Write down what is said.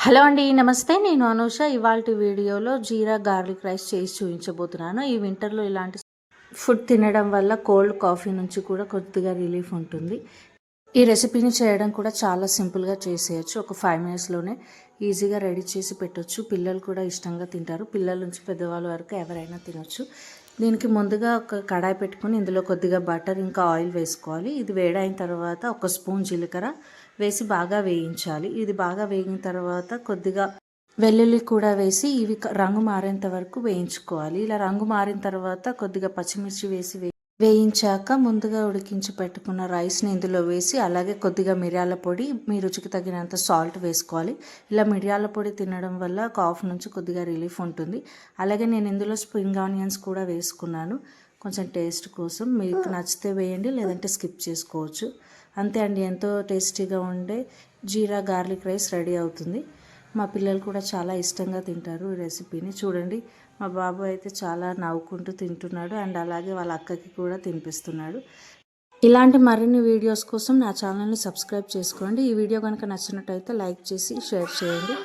Hello అండి నమస్తే. నేను అనూష. ఇవాళ వీడియోలో జీరా గార్లిక్ రైస్ చేసి చూపించబోతున్నాను. ఈ వింటర్లో ఇలాంటి ఫుడ్ తినడం వల్ల కోల్డ్ కాఫీ నుంచి కూడా కొద్దిగా రిలీఫ్ ఉంటుంది. ఈ రెసిపీని చేయడం కూడా చాలా సింపుల్గా చేసేయచ్చు. ఒక ఫైవ్ మినిట్స్లోనే ఈజీగా రెడీ చేసి పెట్టొచ్చు. పిల్లలు కూడా ఇష్టంగా తింటారు. పిల్లల నుంచి పెద్దవాళ్ళ వరకు ఎవరైనా తినొచ్చు. దీనికి ముందుగా ఒక కడాయి పెట్టుకొని ఇందులో కొద్దిగా బటర్ ఇంకా ఆయిల్ వేసుకోవాలి. ఇది వేడైన తర్వాత ఒక స్పూన్ జీలకర్ర వేసి బాగా వేయించాలి. ఇది బాగా వేగిన తర్వాత కొద్దిగా వెల్లుల్లి కూడా వేసి ఇవి రంగు మారేంత వరకు వేయించుకోవాలి. ఇలా రంగు మారిన తర్వాత కొద్దిగా పచ్చిమిర్చి వేసి వే- వేయించాక ముందుగా ఉడికించి పెట్టుకున్న రైస్ని ఇందులో వేసి అలాగే కొద్దిగా మిరియాల పొడి మీ రుచికి తగినంత సాల్ట్ వేసుకోవాలి. ఇలా మిరియాల పొడి తినడం వల్ల కాఫ్ నుంచి కొద్దిగా రిలీఫ్ ఉంటుంది. అలాగే నేను ఇందులో స్ప్రింగ్ ఆనియన్స్ కూడా వేసుకున్నాను. కొంచెం టేస్ట్ కోసం. మీకు నచ్చితే వేయండి లేదంటే స్కిప్ చేసుకోవచ్చు. అంతే అండి ఎంతో టేస్టీగా ఉండే జీరా గార్లిక్ రైస్ రెడీ అవుతుంది. మా పిల్లలు కూడా చాలా ఇష్టంగా తింటారు ఈ రెసిపీని. చూడండి మా బాబు అయితే చాలా నవ్వుకుంటూ తింటున్నాడు అండ్ అలాగే వాళ్ళ అక్కకి కూడా తినిపిస్తున్నాడు. ఇలాంటి మరిన్ని వీడియోస్ కోసం నా ఛానల్ని సబ్స్క్రైబ్ చేసుకోండి. ఈ వీడియో కనుక నచ్చినట్టయితే లైక్ చేసి షేర్ చేయండి.